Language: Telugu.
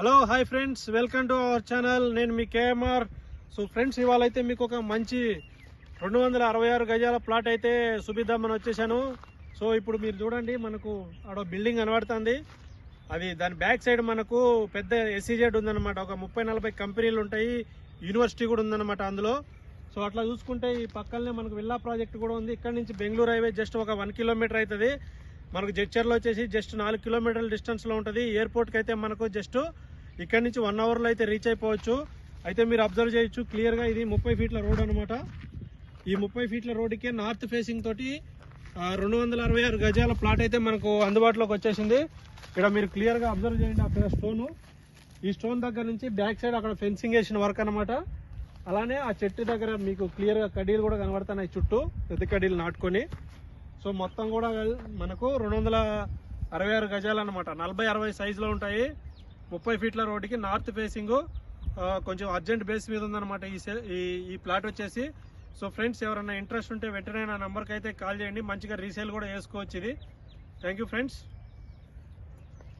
Hello hi friends welcome to our channel నేను మీ కేఎంఆర్. సో ఫ్రెండ్స్ ఇవాళ అయితే మీకు ఒక మంచి రెండు వందల అరవై ఆరు గజాల ప్లాట్ అయితే సుబిద్దామని వచ్చేసాను. సో ఇప్పుడు మీరు చూడండి మనకు ఆడ బిల్డింగ్ కనబడుతుంది. అది దాని బ్యాక్ సైడ్ మనకు పెద్ద ఎస్సీజెడ్ ఉందన్నమాట. ఒక ముప్పై నలభై కంపెనీలు ఉంటాయి. యూనివర్సిటీ కూడా ఉందన్నమాట అందులో. సో అట్లా చూసుకుంటే ఈ పక్కనే మనకు విల్లా ప్రాజెక్ట్ కూడా ఉంది. ఇక్కడ నుంచి బెంగళూరు హైవే జస్ట్ ఒక వన్ కిలోమీటర్ అవుతుంది మనకు జడ్చర్లో వచ్చేసి జస్ట్ నాలుగు కిలోమీటర్ల డిస్టెన్స్లో ఉంటుంది. ఎయిర్పోర్ట్కి అయితే మనకు జస్ట్ ఇక్కడ నుంచి వన్ అవర్లో అయితే రీచ్ అయిపోవచ్చు. అయితే మీరు అబ్జర్వ్ చేయొచ్చు క్లియర్గా ఇది ముప్పై ఫీట్ల రోడ్ అనమాట ఈ ముప్పై ఫీట్ల రోడ్డుకే నార్త్ ఫేసింగ్ తోటి రెండు వందల అరవై ఆరు గజాల ప్లాట్ అయితే మనకు అందుబాటులోకి వచ్చేసింది. ఇక్కడ మీరు క్లియర్గా అబ్జర్వ్ చేయండి అక్కడ స్టోను ఈ స్టోన్ దగ్గర నుంచి బ్యాక్ సైడ్ అక్కడ ఫెన్సింగ్ వేసిన వర్క్ అనమాట అలానే ఆ చెట్టు దగ్గర మీకు క్లియర్గా కడ్డీలు కూడా కనబడుతున్నాయి చుట్టూ పెద్ద కడ్డీలు నాటుకొని. సో మొత్తం కూడా మనకు రెండు వందల అరవై ఆరు గజాలు అనమాట నలభై అరవై సైజులో ఉంటాయి. ముప్పై ఫీట్ల రోడ్డుకి నార్త్ ఫేసింగ్ కొంచెం అర్జెంట్ బేస్ మీద ఉందన్నమాట ఈ ఈ ఈ ప్లాట్ వచ్చేసి. సో ఫ్రెండ్స్ ఎవరైనా ఇంట్రెస్ట్ ఉంటే వెంటనే నా నెంబర్కి అయితే కాల్ చేయండి. మంచిగా రీసేల్ కూడా వేసుకోవచ్చు ఇది. Thank you friends.